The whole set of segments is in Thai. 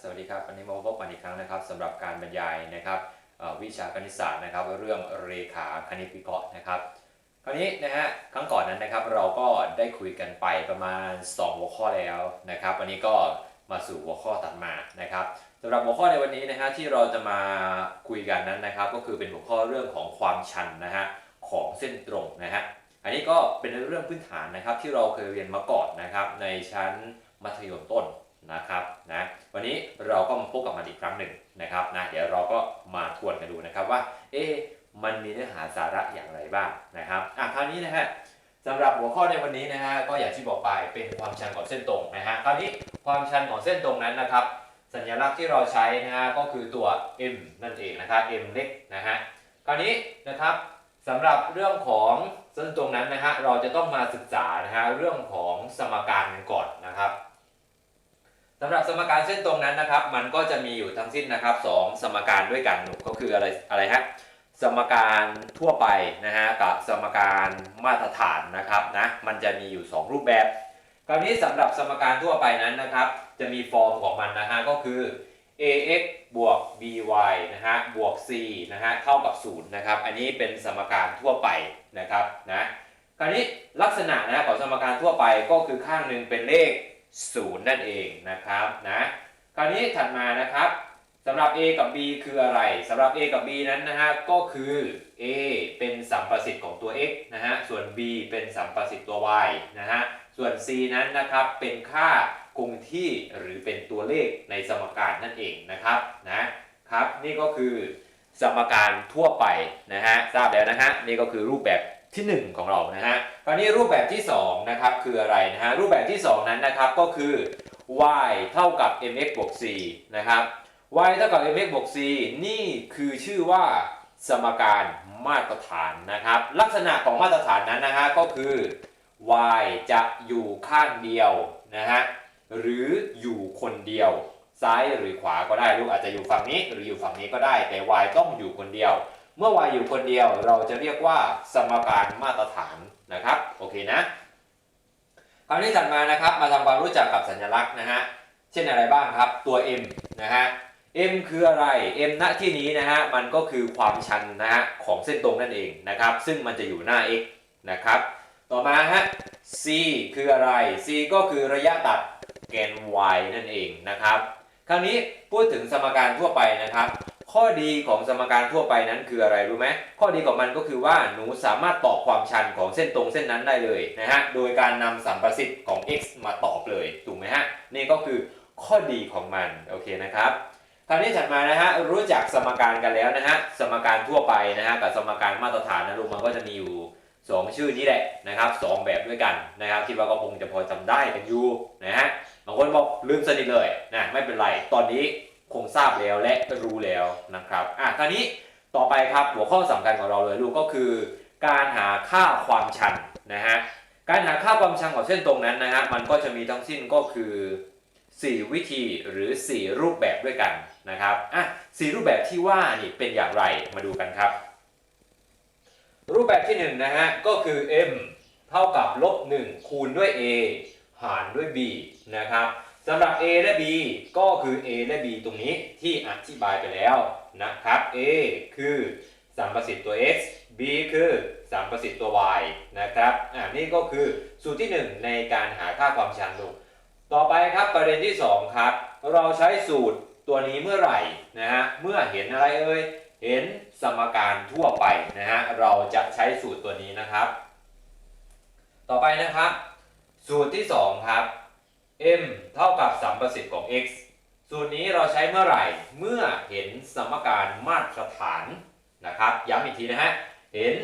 สวัสดีครับวันนี้มาพบกันอีกครั้งนะครับสำหรับการบรรยายนะครับวิชาคณิตศาสตร์นะครับ เรื่องเรขาคณิตวิเคราะห์นะครับ คราวนี้นะฮะครั้งก่อนนั้นนะครับเราก็ได้คุยกันไปประมาณ 2 หัวข้อแล้วนะครับ วันนี้ก็มาสู่หัวข้อตัดมานะครับสำหรับหัวข้อในวันนี้นะฮะที่เราจะมาคุยกันนั้นนะครับ ก็คือเป็นหัวข้อเรื่องของความชันนะฮะของเส้นตรงนะฮะอันนี้ก็เป็นเรื่องพื้นฐานนะครับที่เราเคยเรียนมาก่อนนะครับในชั้นมัธยมต้น นะครับนะวันนี้เราก็มาพบกับมันอีกครั้งหนึ่งนะครับนะเดี๋ยวเราก็มาทวนกันดูนะครับว่าเอ๊ะมันมีเนื้อหาสาระอย่างไรบ้างนะครับอะคราวนี้นะฮะสำหรับหัวข้อในวันนี้นะฮะก็อย่างที่บอกไปเป็นความชันของเส้นตรงนะฮะคราวนี้ความชันของเส้นตรงนั้นนะครับ สัญลักษณ์ที่เราใช้นะฮะก็คือตัว m นั่นเองนะครับ m เล็กนะฮะคราวนี้นะครับสำหรับเรื่องของเส้นตรงนั้นนะฮะเราจะต้องมาศึกษานะฮะเรื่องของสมการกันก่อนนะครับ สำหรับสมการเส้นตรงนั้นนะครับ มันก็จะมีอยู่ทั้งสิ้นนะครับสองสมการด้วยกันก็คืออะไรอะไรฮะสมการทั่วไปนะฮะกับสมการมาตรฐานนะครับนะมันจะมีอยู่ 2 รูปแบบ คราวนี้สำหรับสมการทั่วไปนั้นนะครับ จะมีฟอร์มของมันนะฮะก็คือ ax บวก by นะฮะบวก c นะฮะเท่ากับ0นะครับอันนี้เป็นสมการทั่วไปนะครับนะคราวนี้ลักษณะนะของสมการทั่วไปก็คือข้างหนึ่งเป็นเลข 0 นั่นเองนะครับนะคราวนี้ถัดมานะครับสำหรับ a กับ b คืออะไรสำหรับ a กับ b นั้นนะฮะก็คือ a เป็นสัมประสิทธิ์ของตัว x นะฮะส่วน b เป็นสัมประสิทธิ์ตัว y นะฮะส่วน c นั้นนะครับเป็นค่าคงที่หรือเป็นตัวเลขในสมการนั่นเองนะครับนะครับ นี่ก็คือสมการทั่วไปนะฮะทราบแล้วนะฮะนี่ก็คือรูปแบบ ที่ 1 ของเรานะฮะคราวนี้รูปแบบที่2นะครับคืออะไรนะฮะรูปแบบที่ 2 นั้นนะครับก็คือ y เท่ากับ mx บวก c นะครับ y เท่ากับ mx บวก c นี่คือชื่อว่าสมการมาตรฐานนะครับ ลักษณะของมาตรฐานนั้นนะฮะก็คือ y จะอยู่ข้างเดียวนะฮะหรืออยู่คนเดียว ซ้ายหรือขวาก็ได้ลูกอาจจะอยู่ฝั่งนี้หรืออยู่ฝั่งนี้ก็ได้ แต่ y ต้องอยู่คนเดียว เมื่อ y อยู่คนเดียวเราจะเรียกว่าสมการมาตรฐานนะครับโอเคนะคราวนี้ถัดมานะครับมาทำความรู้จักกับสัญลักษณ์นะฮะเช่นอะไรบ้างครับตัว m นะฮะ m คืออะไร m ณที่นี้นะฮะมันก็คือความชันนะฮะของเส้นตรงนั่นเองนะครับ ซึ่งมันจะอยู่หน้า x นะครับ ต่อมาฮะ c คืออะไร c ก็คือระยะตัดแกน y นั่นเองนะครับ คราวนี้พูดถึงสมการทั่วไปนะครับ ข้อดีของสมการทั่วไปนั้นคืออะไรรู้ไหมข้อดีของมันก็คือว่าหนูสามารถตอบความชันของเส้นตรงเส้นนั้นได้เลยนะฮะโดยการนำสัมประสิทธิ์ของ x มาตอบเลยถูกไหมฮะนี่ก็คือข้อดีของมันโอเคนะครับคราวนี้ถัดมานะฮะรู้จักสมการกันแล้วนะฮะสมการทั่วไปนะฮะกับสมการมาตรฐานนะลูกมันก็จะมีอยู่สองชื่อนี้แหละนะครับสองแบบด้วยกันนะครับคิดว่าก็คงจะพอจำได้กันอยู่นะฮะบางคนบอกลืมสนิทเลยนะไม่เป็นไรตอนนี้ คงทราบแล้วและรู้แล้วนะครับอะคราวนี้ต่อไปครับหัวข้อสำคัญของเราเลยลูกก็คือ การหาค่าความชันนะฮะการหาค่าความชันของเส้นตรงนั้นนะฮะมันก็จะมีทั้งสิ้นก็คือ 4 วิธีหรือ 4 รูปแบบด้วยกันนะครับอะสรูปแบบที่ว่านี่เป็นอย่างไรมาดูกันครับ รูปแบบที่1นะฮะก็คือ m เท่ากับลบ1คูณด้วย a หารด้วย b นะครับ สำหรับ a และ b ก็คือ a และ b ตรงนี้ที่อธิบายไปแล้วนะครับ a คือสัมประสิทธิ์ตัว x b คือสัมประสิทธิ์ตัว y นะครับ อ่า นี่ก็คือสูตรที่ 1 ในการหาค่าความชันลูก ต่อไปครับประเด็นที่ 2 ครับ เราใช้สูตรตัวนี้เมื่อไหร่นะฮะ เมื่อเห็นอะไรเอ่ย เห็นสมการทั่วไปนะฮะ เราจะใช้สูตรตัวนี้นะครับ ต่อไปนะครับ สูตรที่ 2 ครับ m เท่ากับสัมประสิทธิ์ของ x สูตรนี้เราใช้เมื่อไหร่ เมื่อเห็นสมการมาตรฐานนะครับ ย้ำอีกทีนะฮะ เห็น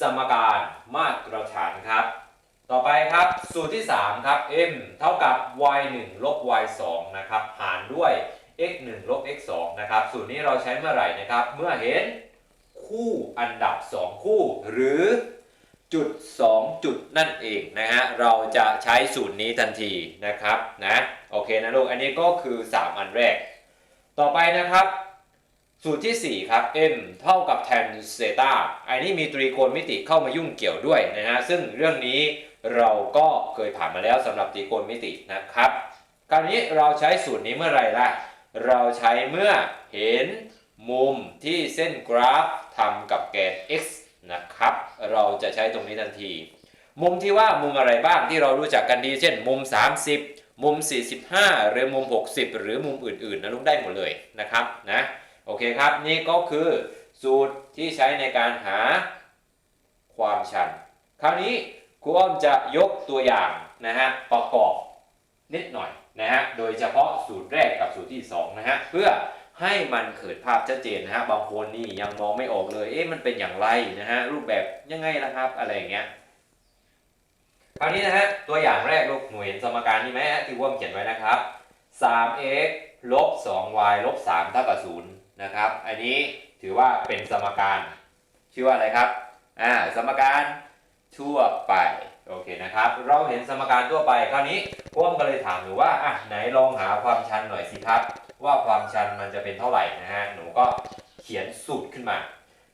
สมการมาตรฐานครับ ต่อไปครับสูตรที่ 3 ครับ m เท่ากับ y 1ลบ y 2นะครับ หารด้วย x 1ลบ x 2นะครับ สูตรนี้เราใช้เมื่อไหร่นะครับ เมื่อเห็นคู่อันดับ 2 คู่หรือ จุด2จุดนั่นเองนะฮะเราจะใช้สูตรนี้ทันทีนะครับนะโอเคนะลูกอันนี้ก็คือ 3 อันแรก ต่อไปนะครับ สูตรที่ 4 ครับ m เท่ากับ tan เซตาอันนี้มีตรีโกณมิติเข้ามายุ่งเกี่ยวด้วยนะฮะซึ่งเรื่องนี้เราก็เคยผ่านมาแล้วสำหรับตรีโกณมิตินะครับ คราวนี้เราใช้สูตรนี้เมื่อไหรล่ะเราใช้เมื่อเห็นมุมที่เส้นกราฟทำกับแกน x นะครับ เราจะใช้ตรงนี้ทันที มุมที่ว่ามุมอะไรบ้างที่เรารู้จักกันดี เช่น มุม 30 มุม 45 หรือมุม 60 หรือมุมอื่นๆนะลูกได้หมดเลยนะครับนะโอเคครับนี่ก็คือสูตรที่ใช้ในการหาความชัน คราวนี้ครูอ้อมจะยกตัวอย่างนะฮะประกอบนิดหน่อยนะฮะโดยเฉพาะสูตรแรกกับสูตรที่2นะฮะเพื่อ ให้มันเกิดภาพชัดเจนนะฮะบางคนนี่ยังมองไม่ออกเลย เอ๊ะมันเป็นอย่างไรนะฮะรูปแบบยังไงล่ะครับอะไรอย่างเงี้ยคราวนี้นะฮะตัวอย่างแรกลูกหนูเห็นสมการนี้ไหมฮะที่ว่มเขียนไว้นะครับ 3x ลบ 2y ลบ 3 เท่ากับ0นะครับ อันนี้ถือว่าเป็นสมการ ชื่อว่าอะไรครับ อ่า สมการทั่วไป โอเคนะครับ เราเห็นสมการทั่วไป คราวนี้พ่วมก็เลยถามหนูว่า อะ ไหนลองหาความชันหน่อยสิครับ ว่าความชันมันจะเป็นเท่าไหร่นะฮะหนูก็เขียนสูตรขึ้นมา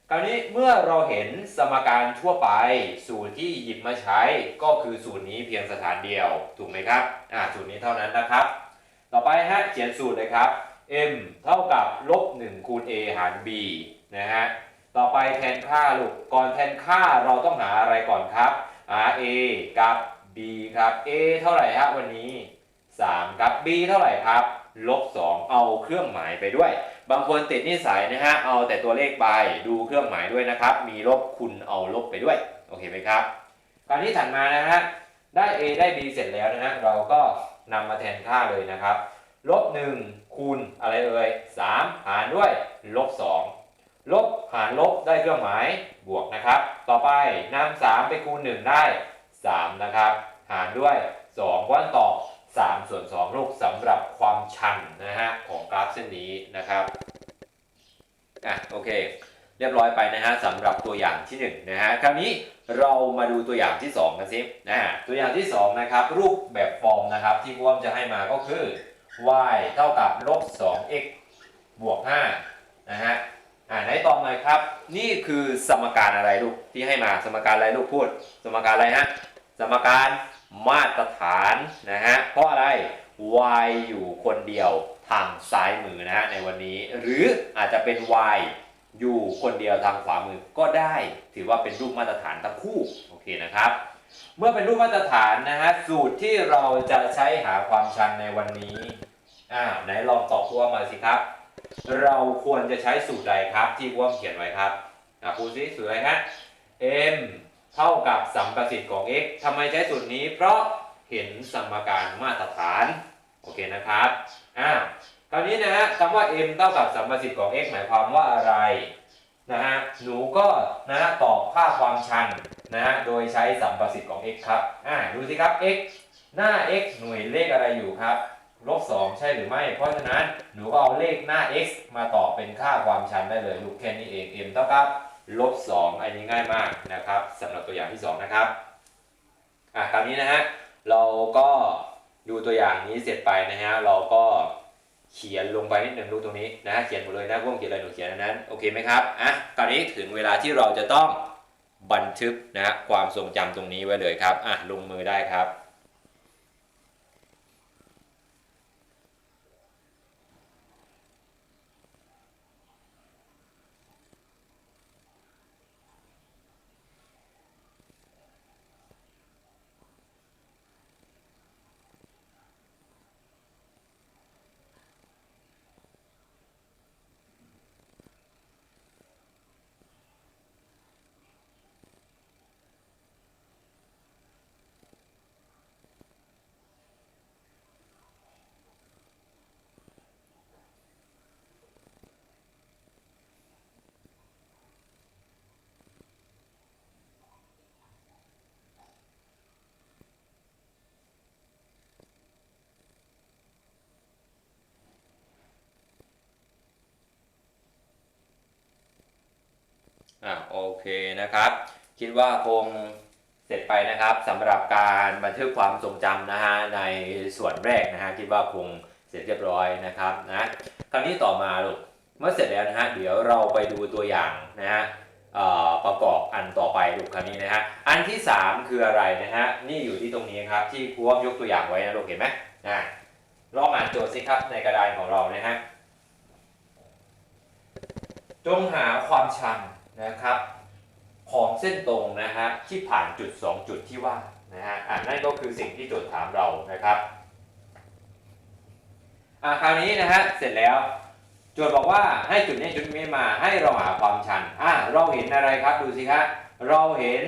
คราวนี้เมื่อเราเห็นสมการทั่วไป สูตรที่หยิบมาใช้ก็คือสูตรนี้เพียงสถานเดียวถูกไหมครับอ่าสูตรนี้เท่านั้นนะครับ ต่อไปฮะเขียนสูตรเลยครับ m เท่ากับลบ1คูณ a หาร b นะฮะต่อไปแทนค่าลูกก่อนแทนค่าเราต้องหาอะไรก่อนครับหา a กับ b ครับ a เท่าไหร่ฮะวันนี้ 3 ครับ b เท่าไหร่ครับ ลบ2เอาเครื่องหมายไปด้วย บางคนติดนิสัยนะฮะเอาแต่ตัวเลขไปดูเครื่องหมายด้วยนะครับ มีลบคุณเอาลบไปด้วยโอเคไหมครับคราวนี้ถัดมานะฮะได้ a ได้ b เสร็จแล้วนะฮะเราก็นำมาแทนค่าเลยนะครับลบ1คูณอะไรเอ่ย3หารด้วยลบ2ลบหารลบได้เครื่องหมายบวกนะครับ ต่อไปนำ3ไปคูณ 1 ได้ 3 นะครับ หารด้วย2วันตอบ 3 ส่วน 2 ลูกสำหรับความชันนะฮะของกราฟเส้นนี้นะครับอะโอเค เรียบร้อยไปนะฮะสำหรับตัวอย่างที่1นะฮะคราวนี้เรามาดูตัวอย่างที่ 2 กันสินะฮะตัวอย่างที่2นะครับรูปแบบฟอร์มนะครับที่พวกจะให้มาก็คือ y เท่ากับลบ 2x บวก5นะฮะอ่าไหนตอบหน่อยครับ นี่คือสมการอะไรลูกที่ให้มาสมการอะไรลูกพูด สมการอะไรฮะสมการ มาตรฐานนะฮะเพราะอะไร y อยู่คนเดียวทางซ้ายมือนะฮะในวันนี้ หรืออาจจะเป็น y อยู่คนเดียวทางขวามือก็ได้ ถือว่าเป็นรูปมาตรฐานทั้งคู่โอเคนะครับ เมื่อเป็นรูปมาตรฐานนะฮะสูตรที่เราจะใช้หาความชันในวันนี้อ่าไหนลองตอบพวกมาสิครับ เราควรจะใช้สูตรใดครับที่พวกเขียนไว้ครับอ่าพูดสิสูตรอะไรฮะ m เท่ากับสัมประสิทธิ์ของ x ทำไมใช้สูตรนี้ เพราะเห็นสมการมาตรฐาน โอเคนะครับอ่าคราวนี้นะฮะคำว่า m เท่ากับสัมประสิทธิ์ของ x หมายความว่าอะไรนะฮะ หนูก็นะฮะตอบค่าความชันนะฮะ โดยใช้สัมประสิทธิ์ของ x ครับ อ่า ดูสิครับ x หน้า x หน่วยเลขอะไรอยู่ครับลบ2ใช่หรือไม่ เพราะฉะนั้นหนูก็เอาเลขหน้า x มาตอบเป็นค่าความชันได้เลย ลูกแค่นี้เอง m เท่ากับ ลบ2อันนี้ง่ายมากนะครับสำหรับตัวอย่างที่ 2 นะครับอะคราวนี้นะฮะเราก็ดูตัวอย่างนี้เสร็จไปนะฮะเราก็เขียนลงไปนิดหนึ่งลูกตรงนี้นะเขียนหมดเลยนะพวกเขียนอะไรหนูเขียนนนั้นโอเคไหมครับอะคราวนี้ถึงเวลาที่เราจะต้องบันทึกนะฮะความทรงจำตรงนี้ไว้เลยครับอะลงมือได้ครับ อะโอเคนะครับ คิดว่าคงเสร็จไปนะครับสำหรับการบันทึกความทรงจำนะฮะในส่วนแรกนะฮะคิดว่าคงเสร็จเรียบร้อยนะครับนะคราวนี้ต่อมาลูกเมื่อเสร็จแล้วนะฮะเดี๋ยวเราไปดูตัวอย่างนะฮะประกอบอันต่อไปลูกคราวนี้นะฮะอันที่ 3 คืออะไรนะฮะนี่อยู่ที่ตรงนี้ครับที่ครูอ้อมยกตัวอย่างไว้นะลูกเห็นไหมนะลองอ่านโจทย์สิครับในกระดานของเรานะฮะจงหาความชัน นะครับของเส้นตรงนะฮะที่ผ่านจุด 2 จุดที่ว่านะฮะอ่านั่นก็คือสิ่งที่โจทย์ถามเรานะครับอ่าคราวนี้นะฮะเสร็จแล้วโจทย์บอกว่าให้จุดนี้จุดนี้มาให้เราหาความชันอ่าเราเห็นอะไรครับดูสิครับเราเห็น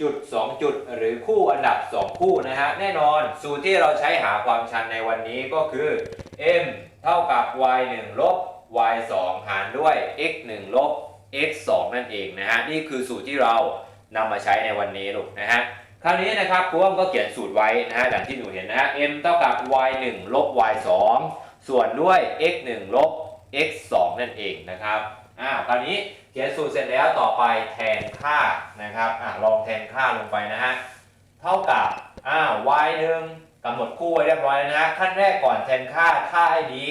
จุด 2 จุดหรือคู่อันดับ 2 คู่นะฮะแน่นอนสูตรที่เราใช้หาความชันในวันนี้ก็คือ m เท่ากับ y 1ลบ y 2หารด้วย x 1ลบ x 2นั่นเองนะฮะนี่คือสูตรที่เรานำมาใช้ในวันนี้ลูกนะฮะคราวนี้นะครับครูอ้อมก็เขียนสูตรไว้นะฮะอย่างที่หนูเห็นนะฮะ m เท่ากับ y 1ลบ y 2ส่วนด้วย x 1ลบ x 2นั่นเองนะครับอ้าคราวนี้เขียนสูตรเสร็จแล้วต่อไปแทนค่านะครับอะลองแทนค่าลงไปนะฮะเท่ากับอ้า y 1กำหนดคู่ไว้เรียบร้อยแล้วนะฮะขั้นแรกก่อนแทนค่าค่าให้ดี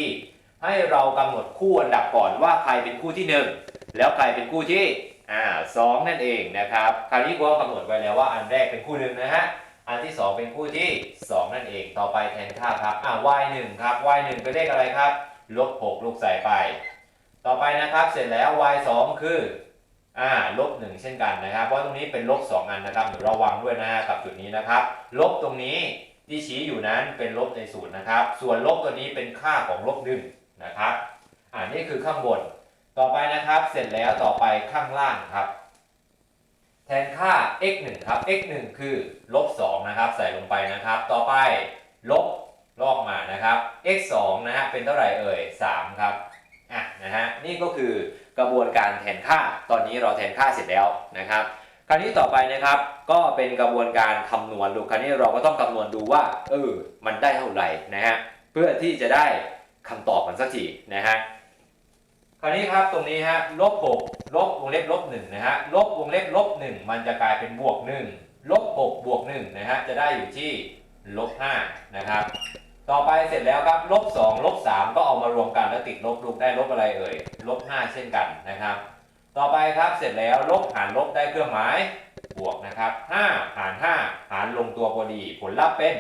ให้เรากำหนดคู่อันดับก่อนว่าใครเป็นคู่ที่หนึ่ง แล้วใครเป็นคู่ที่อ่าสองนั่นเองนะครับคราวนี้กูกำหนดไว้แล้วว่าอันแรกเป็นคู่หนึ่งนะฮะอันที่สองเป็นคู่ที่สองนั่นเองต่อไปแทนค่าครับอ่า y 1ครับ y 1เป็นเลขอะไรครับลบ6ลูกใส่ไป ต่อไปนะครับเสร็จแล้ว y 2คืออ่าลบ1เช่นกันนะครับ เพราะตรงนี้เป็นลบ2อันนะครับเดี๋ยวระวังด้วยนะกับจุดนี้นะครับ ลบตรงนี้ที่ชี้อยู่นั้นเป็นลบในสูตรนะครับ ส่วนลบตัวนี้เป็นค่าของลบหนึ่งนะครับอ่านี่คือข้างบน ต่อไปนะครับ เสร็จแล้วต่อไปข้างล่างครับ แทนค่า x 1ครับ x 1คือลบ2นะครับ ใส่ลงไปนะครับ ต่อไปลบลอกมานะครับ x 2นะฮะเป็นเท่าไหร่เอ่ย3ครับอะนะฮะนี่ก็คือกระบวนการแทนค่า ตอนนี้เราแทนค่าเสร็จแล้วนะครับ คราวนี้ต่อไปนะครับ ก็เป็นกระบวนการคำนวณดูคราวนี้เราก็ต้องคำนวณดูว่าเออมันได้เท่าไหร่นะฮะเพื่อที่จะได้คำตอบมันสักทีนะฮะ คราวนี้ครับตรงนี้ฮะลบ6ลบวงเล็บลบ1นะฮะลบวงเล็บลบ1มันจะกลายเป็นบวก1ลบ6บวก1นะฮะจะได้อยู่ที่ลบ5นะครับ ต่อไปเสร็จแล้วครับลบ2ลบ3ก็เอามารวมกันแล้วติดลบลูกได้ลบอะไรเอ่ยลบ5เช่นกันนะครับ ต่อไปครับเสร็จแล้วลบหารลบได้เครื่องหมายบวกนะครับ5หาร5หารลงตัวพอดีผลลัพธ์เป็น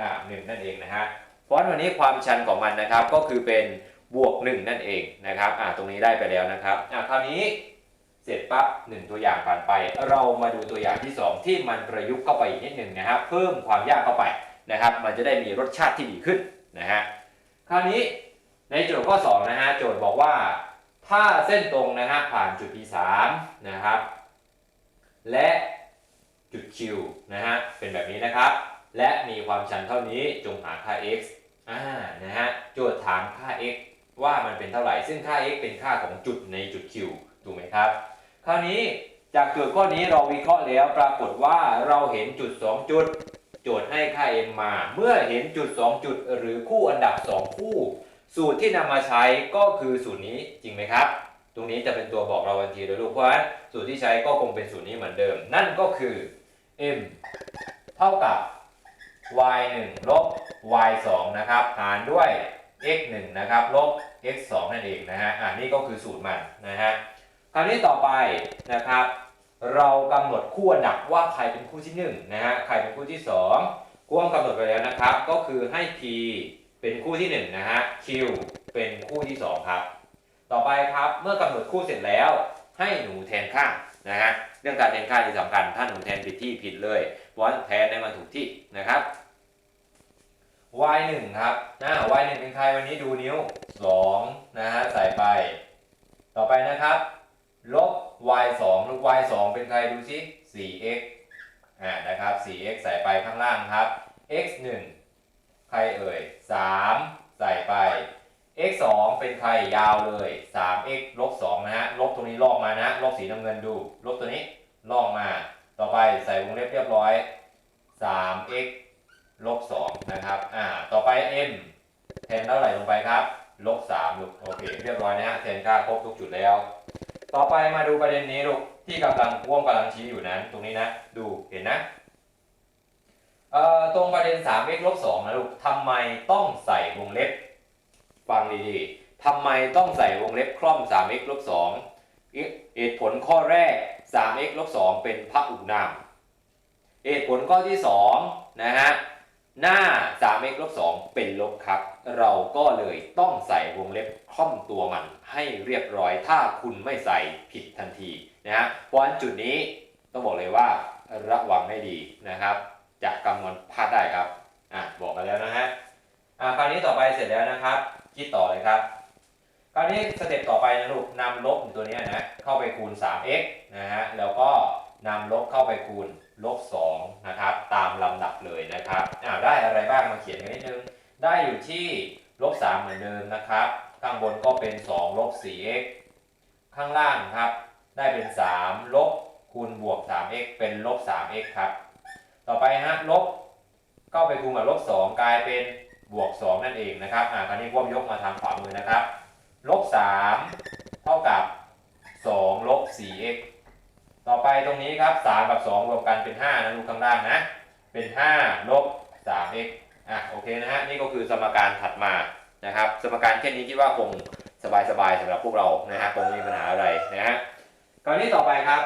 อ่าหนึ่งนั่นเองนะฮะเพราะวันนี้ความชันของมันนะครับก็คือเป็น บวก 1 นั่นเองนะครับอ่าตรงนี้ได้ไปแล้วนะครับอ่าคราวนี้เสร็จปั๊บหนึ่งตัวอย่างผ่านไป เรามาดูตัวอย่างที่ 2 ที่มันประยุกต์เข้าไปอีกนิดหนึ่งนะครับเพิ่มความยากเข้าไปนะครับ มันจะได้มีรสชาติที่ดีขึ้นนะฮะคราวนี้ในโจทย์ข้อ2นะฮะโจทย์บอกว่าถ้าเส้นตรงนะฮะผ่านจุด P3 นะครับ และจุด Q นะฮะเป็นแบบนี้นะครับ และมีความชันเท่านี้จงหาค่า x อ่านะฮะโจทย์ถามค่า x ว่ามันเป็นเท่าไหร่ ซึ่งค่า x เป็นค่าของจุดในจุด q ถูกไหมครับ คราวนี้จากโจทย์ข้อนี้เราวิเคราะห์แล้วปรากฏว่าเราเห็นจุด 2 จุด โจทย์ให้ค่า m มา เมื่อเห็นจุด 2 จุด หรือคู่อันดับ 2 คู่ สูตรที่นำมาใช้ก็คือสูตรนี้จริงไหมครับ ตรงนี้จะเป็นตัวบอกเราทันทีเลยลูกเพราะฉะนั้นสูตรที่ใช้ก็คงเป็นสูตรนี้เหมือนเดิม นั่นก็คือ m เท่ากับ y 1ลบ y 2นะครับหารด้วย x 1นะครับลบ x 2นั่นเองนะฮะอ่านี่ก็คือสูตรมันนะฮะคราวนี้ต่อไปนะครับ เรากำหนดคู่อันดับว่าใครเป็นคู่ที่1นะฮะใครเป็นคู่ที่2คู่กำหนดไปแล้วนะครับ ก็คือให้ p เป็นคู่ที่1นะฮะ q เป็นคู่ที่ 2 ครับ ต่อไปครับเมื่อกำหนดคู่เสร็จแล้ว ให้หนูแทนค่านะฮะเรื่องการแทนค่าที่สำคัญถ้าหนูแทนผิดที่ผิดเลยเพราะแทนได้มาถูกที่นะครับ y 1ครับนะ y 1เป็นใครวันนี้ดูนิ้ว2นะฮะใส่ไป ต่อไปนะครับ ลบ y 2ลบ y 2เป็นใครดูซิ 4x อ่านะครับ 4x ใส่ไปข้างล่างครับ x 1ใครเอ่ย 3 ใส่ไป x 2เป็นใครยาวเลย 3x ลบ2นะฮะ ลบตรงนี้ลอกมานะ ลบสีน้ำเงินดู ลบตัวนี้ลอกมา ต่อไปใส่วงเล็บเรียบร้อย 3x ลบ2นะครับ อ่า ต่อไป m แทนเท่าไหร่ลงไปครับ ลบ3ลูก โอเค เรียบร้อยนะฮะแทนค่าครบทุกจุดแล้ว ต่อไปมาดูประเด็นนี้ลูก ที่กำลังพ่วงกำลังชี้อยู่นั้น ตรงนี้นะ ดู เห็นนะ เอ่อ ตรงประเด็น 3x ลบ2นะลูกทำไมต้องใส่วงเล็บ ฟังดีๆทำไมต้องใส่วงเล็บคล่อม 3x ลบ2เหตุผลข้อแรก 3x ลบ2เป็นพหุนามเหตุผลข้อที่2นะฮะ หน้า 3x ลบ2เป็นลบครับ เราก็เลยต้องใส่วงเล็บคล่อมตัวมันให้เรียบร้อย ถ้าคุณไม่ใส่ผิดทันทีนะฮะเพราะฉะนั้นจุดนี้ต้องบอกเลยว่าระวังให้ดีนะครับ จะคำนวณพลาดได้ครับอะบอกกันแล้วนะฮะอะคราวนี้ต่อไปเสร็จแล้วนะครับ คิดต่อเลยครับ คราวนี้สเต็ปต่อไปนะลูกนำลบตัวนี้นะเข้าไปคูณ 3x นะฮะแล้วก็นำลบเข้าไปคูณ ลบ2นะครับตามลำดับเลยนะครับได้อะไรบ้างมาเขียนกันนิดนึง ได้อยู่ที่ลบ3เหมือนเดิมนะครับ ข้างบนก็เป็น2ลบ 4x ข้างล่างครับได้เป็น 3 ลบคูณบวก 3x เป็นลบ 3x ครับ ต่อไปฮะลบเข้าไปคูณกับลบ 2 กลายเป็นบวก 2 นั่นเองนะครับอ่าคราวนี้พวกยกมาทางขวามือนะครับลบ3เท่ากับ ต่อไปตรงนี้ครับ 3 กับ 2 รวมกันเป็น 5 นะลูกข้างล่างนะ เป็น 5 ลบ 3x อะโอเคนะฮะนี่ก็คือสมการถัดมานะครับ สมการแค่นี้คิดว่าคงสบายๆสำหรับพวกเรานะฮะคงไม่มีปัญหาอะไรนะฮะคราวนี้ต่อไปครับ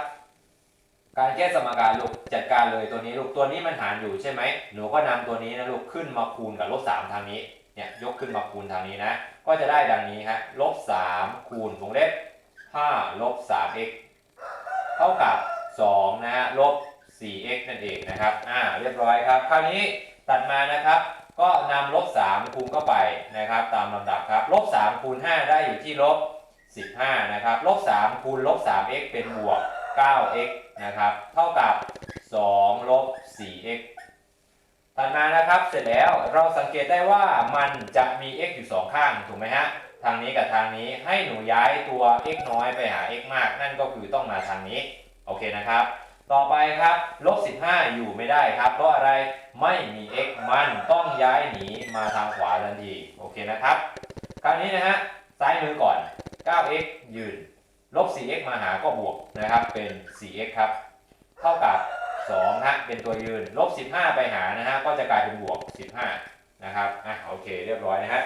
การแก้สมการลูกจัดการเลยตัวนี้ลูกตัวนี้มันหารอยู่ใช่ไหมหนูก็นำตัวนี้นะลูกขึ้นมาคูณกับลบ3ทางนี้เนี่ยยกขึ้นมาคูณทางนี้นะ ก็จะได้ดังนี้ฮะลบ3คูณวงเล็บ5ลบ 3x เท่ากับ2นะฮะลบ 4x นั่นเองนะครับอ่าเรียบร้อยครับ คราวนี้ตัดมานะครับ ก็นำลบ3คูณเข้าไปนะครับ ตามลำดับครับลบ3คูณ5ได้อยู่ที่ลบ 15นะครับลบ3คูณลบ 3x เป็นบวก 9x นะครับ เท่ากับ 2 ลบ 4x ตัดมานะครับ เสร็จแล้วเราสังเกตได้ว่ามันจะมี x อยู่ 2 ข้าง ถูกไหมฮะ ทางนี้กับทางนี้ให้หนูย้ายตัว x น้อยไปหา x มาก นั่นก็คือต้องมาทางนี้ โอเคนะครับ ต่อไปครับลบ15 อยู่ไม่ได้ครับ เพราะอะไรไม่มี x มันต้องย้ายหนีมาทางขวาทันทีโอเคนะครับ คราวนี้นะฮะซ้ายมือก่อน 9x ยืนลบ 4x มาหาก็บวกนะครับเป็น 4x ครับ เท่ากับ2ฮะเป็นตัวยืนลบ 15 ไปหานะฮะก็จะกลายเป็นบวก 15 นะครับอะโอเคเรียบร้อยนะฮะ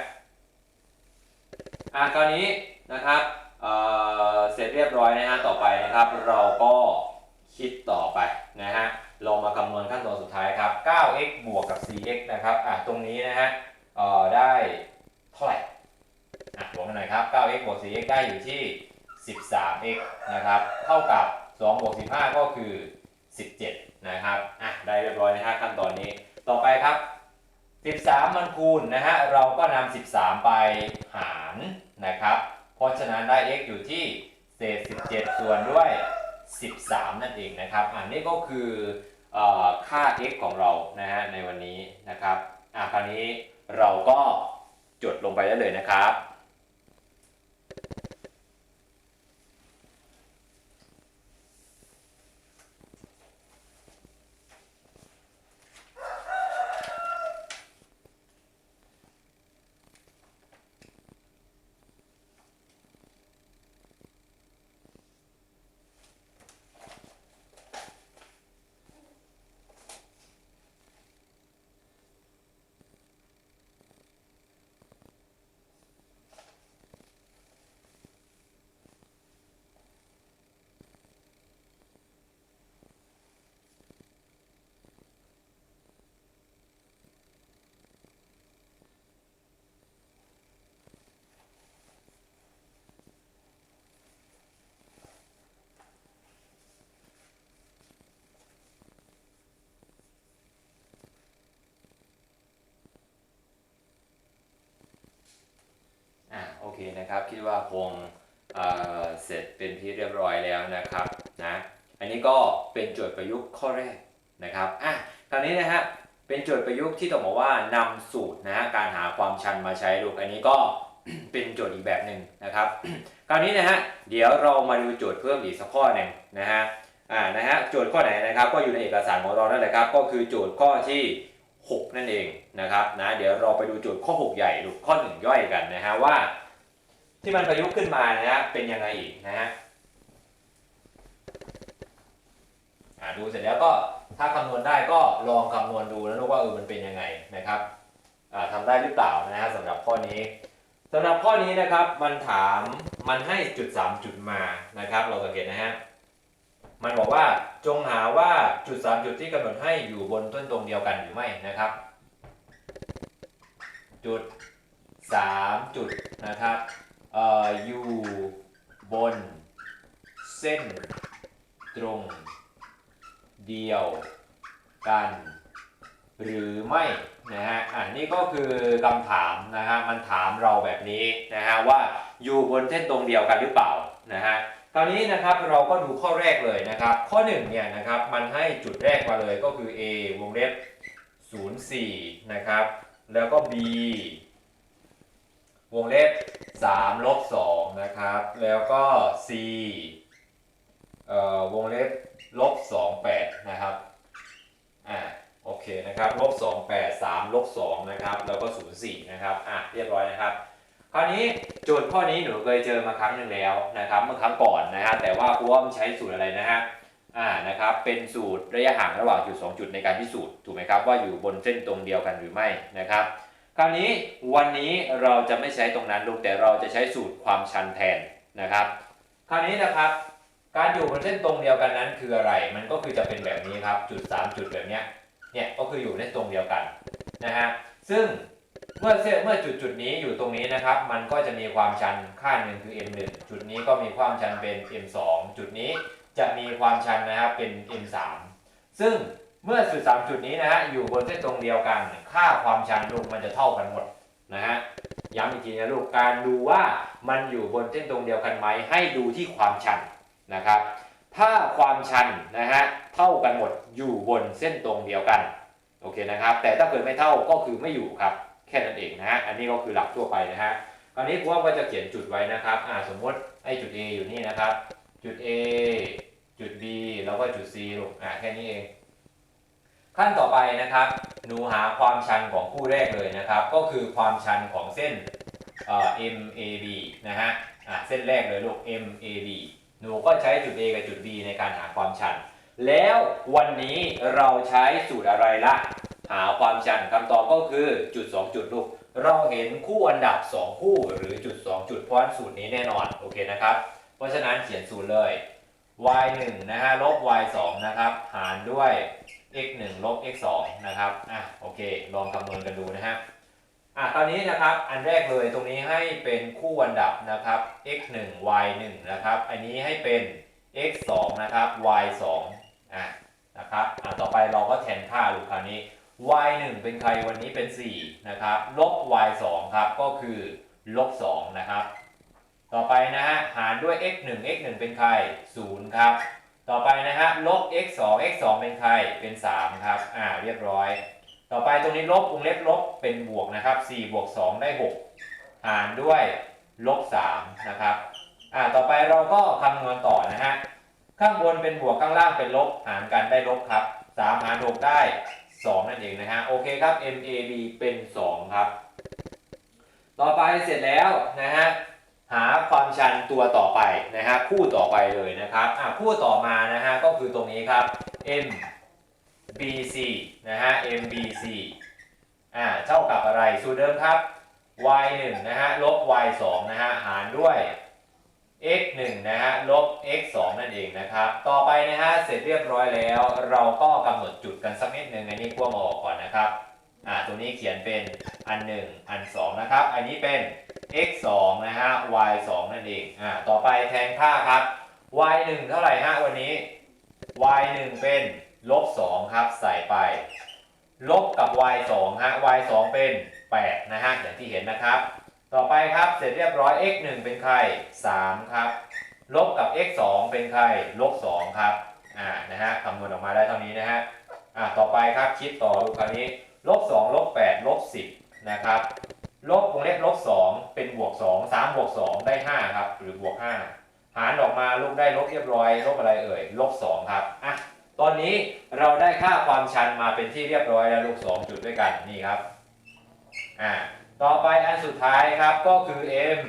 อะคราวนี้นะครับเเสร็จเรียบร้อยนะฮะต่อไปนะครับ เราก็คิดต่อไปนะฮะลองมาคำนวณขั้นตอนสุดท้ายครับ 9x บวกกับ 4x นะครับอะตรงนี้นะฮะได้เท่าไหร่อะบวกกันหน่อยครับ 9x บวก 4x ได้อยู่ที่ 13x นะครับเท่ากับ 2 บวก 15 ก็คือ 17 นะครับอะได้เรียบร้อยนะฮะขั้นตอนนี้ต่อไปครับ 13 มันคูณนะฮะเราก็นำ13 ไปหารนะครับ เพราะฉะนั้นได้ x อยู่ที่เศษ 17 ส่วนด้วย 13 นั่นเองนะครับอันนี้ก็คือเออค่า x ของเรานะฮะในวันนี้นะครับอะคราวนี้เราก็จดลงไปได้เลยนะครับ อะโอเคนะครับ คิดว่าคงเเสร็จเป็นที่เรียบร้อยแล้วนะครับนะอันนี้ก็เป็นโจทย์ประยุกต์ข้อแรกนะครับอะคราวนี้นะฮะเป็นโจทย์ประยุกต์ที่ต้องบอกว่านำสูตรนะฮะการหาความชันมาใช้ลูกอันนี้ก็เป็นโจทย์อีกแบบหนึ่งนะครับ คราวนี้นะฮะเดี๋ยวเรามาดูโจทย์เพิ่มอีกสักข้อหนึ่งนะฮะอ่านะฮะโจทย์ข้อไหนนะครับ ก็อยู่ในเอกสารของเรานั่นแหละครับ ก็คือโจทย์ข้อที่ 6 นั่นเองนะครับนะเดี๋ยวเราไปดูโจทย์ข้อ 6 ใหญ่หรือข้อ 1 ย่อยกันนะฮะว่า ที่มันประยุกต์ขึ้นมานะฮะเป็นยังไงอีกนะฮะอ่าดูเสร็จแล้วก็ถ้าคำนวณได้ก็ลองคำนวณดูแล้วดูว่าเออมันเป็นยังไงนะครับอ่าทำได้หรือเปล่านะฮะสำหรับข้อนี้สำหรับข้อนี้นะครับมันถามมันให้จุด 3 จุดมานะครับ เราสังเกตนะฮะมันบอกว่าจงหาว่าจุด 3 จุดที่กำหนดให้อยู่บนต้นตรงเดียวกันหรือไม่นะครับ จุดสามจุดนะครับ อยู่บน เส้น ตรง เดียวกัน หรือไม่นะฮะอันนี้ก็คือคำถามนะฮะมันถามเราแบบนี้นะฮะว่าอยู่บนเส้นตรงเดียวกันหรือเปล่านะฮะคราวนี้นะครับเราก็ดูข้อแรกเลยนะครับ ข้อ1เนี่ยนะครับมันให้จุดแรกมาเลยก็คือ A วงเล็บ 04 นะครับ แล้วก็ B วงเล็บ3ลบ2นะครับ แล้วก็ C เอ่อวงเล็บลบ28นะครับ อ่า โอเคนะครับลบ28 3ลบ2นะครับ แล้วก็ 04 นะครับ อะ เรียบร้อยนะครับ คราวนี้โจทย์ข้อนี้หนูเคยเจอมาครั้งหนึ่งแล้วนะครับ เมื่อครั้งก่อนนะฮะ แต่ว่าครูว่ามันใช้สูตรอะไรนะฮะ อ่า นะครับ เป็นสูตรระยะห่างระหว่างจุด 2 จุดในการพิสูจน์ ถูกไหมครับ ว่าอยู่บนเส้นตรงเดียวกันหรือไม่นะครับ คราวนี้วันนี้เราจะไม่ใช้ตรงนั้นลูกแต่เราจะใช้สูตรความชันแทนนะครับ คราวนี้นะครับการอยู่บนเส้นตรงเดียวกันนั้นคืออะไร มันก็คือจะเป็นแบบนี้ครับ จุด 3 จุดแบบเนี้ย เนี่ยก็คืออยู่ในตรงเดียวกันนะฮะ ซึ่งเมื่อเส้นเมื่อจุดจุดนี้อยู่ตรงนี้นะครับ มันก็จะมีความชันค่าหนึ่งคือ m1 จุดนี้ก็มีความชันเป็น m2 จุดนี้จะมีความชันนะครับเป็น m3 ซึ่ง เมื่อจุดสามจุดนี้นะฮะอยู่บนเส้นตรงเดียวกัน ค่าความชันลูกมันจะเท่ากันหมดนะฮะย้ำอีกทีนะลูกการดูว่ามันอยู่บนเส้นตรงเดียวกันไหมให้ดูที่ความชันนะครับ ถ้าความชันนะฮะเท่ากันหมดอยู่บนเส้นตรงเดียวกันโอเคนะครับ แต่ถ้าเกิดไม่เท่าก็คือไม่อยู่ครับ แค่นั้นเองนะฮะอันนี้ก็คือหลักทั่วไปนะฮะคราวนี้ครูว่าก็จะเขียนจุดไว้นะครับอ่าสมมติไอ้จุด A อยู่นี่นะครับ จุด A จุด B แล้วก็จุด C ลูกอ่าแค่นี้เอง ขั้นต่อไปนะครับ หนูหาความชันของคู่แรกเลยนะครับ ก็คือความชันของเส้นเอ่อ MAB นะฮะอะเส้นแรกเลยลูก MAB หนูก็ใช้จุด A กับจุด B ในการหาความชัน แล้ววันนี้เราใช้สูตรอะไรละหาความชันคำตอบก็คือจุด 2 จุดลูก เราเห็นคู่อันดับ 2 คู่หรือจุด 2 จุดเพราะสูตรนี้แน่นอนโอเคนะครับ เพราะฉะนั้นเขียนสูตรเลย y 1นะฮะลบ y 2นะครับ หารด้วย x 1ลบ x 2นะครับ อะโอเค ลองคำนวณกันดูนะฮะ อะตอนนี้นะครับ อันแรกเลยตรงนี้ให้เป็นคู่อันดับนะครับ x 1 y 1นะครับ อันนี้ให้เป็น x 2นะครับ y 2อะนะครับ อะต่อไปเราก็แทนค่าลูกคราวนี้ y 1เป็นใครวันนี้เป็น 4 นะครับ ลบ y 2ครับ ก็คือลบ2นะครับ ต่อไปนะฮะ หารด้วย x 1 x 1เป็นใคร0ครับ ต่อไปนะฮะลบ x 2 x 2เป็นใคร เป็น 3 ครับ อ่า เรียบร้อย ต่อไปตรงนี้ลบวงเล็บลบเป็นบวกนะครับ4บวก2ได้ 6 หารด้วยลบ3นะครับ อ่า ต่อไปเราก็คำนวณต่อนะฮะ ข้างบนเป็นบวกข้างล่างเป็นลบ หารกันได้ลบครับ 3 หาร 6 ได้ 2 นั่นเองนะฮะ โอเคครับ MAB เป็น 2 ครับ ต่อไปเสร็จแล้วนะฮะ หาความชันตัวต่อไปนะฮะคู่ต่อไปเลยนะครับอะคู่ต่อมานะฮะก็คือตรงนี้ครับ M BC นะฮะ MBC อ่าเท่ากับอะไรสูตรเดิมครับ y 1นะฮะลบ y 2นะฮะหารด้วย x 1นะฮะลบ x 2นั่นเองนะครับ ต่อไปนะฮะเสร็จเรียบร้อยแล้ว เราก็กำหนดจุดกันสักนิดหนึ่งอันนี้ขั้วมาออกก่อนนะครับ อ่าตัวนี้เขียนเป็นอัน 1 อัน 2 นะครับ อันนี้เป็น x 2นะฮะ y 2นั่นเองอ่าต่อไปแทนค่าครับ y 1เท่าไหร่ฮะวันนี้ y 1เป็นลบ2ครับใส่ไป ลบกับ y 2ฮะ y 2เป็น 8 นะฮะอย่างที่เห็นนะครับ ต่อไปครับเสร็จเรียบร้อย x 1เป็นใคร 3 ครับ ลบกับ x 2เป็นใคร ลบ 2 ครับอ่านะฮะคำนวณออกมาได้เท่านี้นะฮะอ่าต่อไปครับคิดต่อลูกคราวนี้ ลบ2ลบ8ลบ10นะครับลบวงเล็บลบ2เป็นบวก 2 3บวก2ได้5ครับหรือบวก 5 หารออกมาลูกได้ลบเรียบร้อย ลบอะไรเอ่ยลบ2ครับอะตอนนี้เราได้ค่าความชันมาเป็นที่เรียบร้อยแล้วลูก 2 จุดด้วยกันนี่ครับอ่าต่อไปอันสุดท้ายครับก็คือ m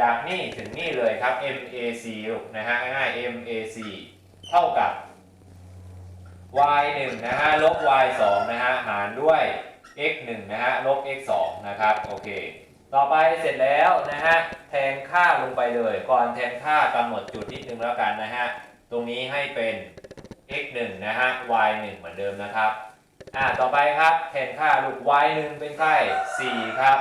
จากนี่ถึงนี่เลยครับ MAC ลูกนะฮะง่าย MAC เท่ากับ y 1นะฮะลบ y 2นะฮะหารด้วย x 1นะฮะลบ x 2นะครับโอเค ต่อไปเสร็จแล้วนะฮะแทนค่าลงไปเลย ก่อนแทนค่ากำหนดจุดนิดนึงแล้วกันนะฮะตรงนี้ให้เป็น x 1นะฮะ y 1เหมือนเดิมนะครับอ่าต่อไปครับแทนค่าลูก y 1เป็นใคร4ครับ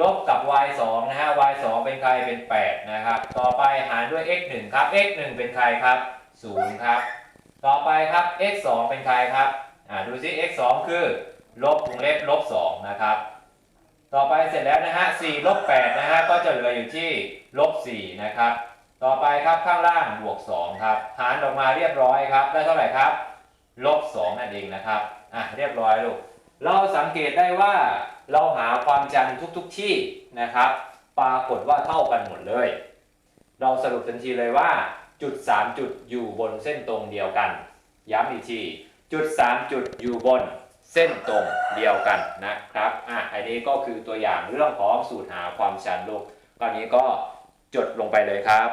ลบกับ y 2นะฮะ y 2เป็นใครเป็น 8 นะครับ ต่อไปหารด้วย x 1ครับ x 1เป็นใครครับ 0 ครับ ต่อไปครับ x 2เป็นใครครับอ่าดูซิ x 2คือลบวงเล็บลบ2นะครับ ต่อไปเสร็จแล้วนะฮะ4ลบ8นะฮะก็จะเหลืออยู่ที่ลบ4นะครับ ต่อไปครับข้างล่างบวก2ครับหารออกมาเรียบร้อยครับ ได้เท่าไหร่ครับลบ2นั่นเองนะครับอะเรียบร้อยลูกเราสังเกตได้ว่าเราหาความจันทุกๆที่นะครับ ปรากฏว่าเท่ากันหมดเลย เราสรุปทันทีเลยว่า จุด 3 จุดอยู่บนเส้นตรงเดียวกัน ย้ำอีกทีจุด 3 จุดอยู่บนเส้นตรงเดียวกันนะครับอะอันนี้ก็คือตัวอย่างเรื่องของสูตรหาความชันลูกตอนนี้ก็จดลงไปเลยครับ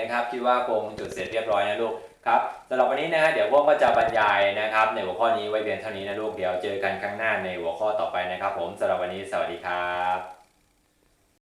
นะครับคิดว่าคงจุดเสร็จเรียบร้อยนะลูกครับสำหรับวันนี้นะฮะเดี๋ยวพวกก็จะบรรยายนะครับ ในหัวข้อนี้ไว้เพียงเท่านี้นะลูกเดี๋ยวเจอกันครั้งหน้าในหัวข้อต่อไปนะครับ ผมสำหรับวันนี้สวัสดีครับ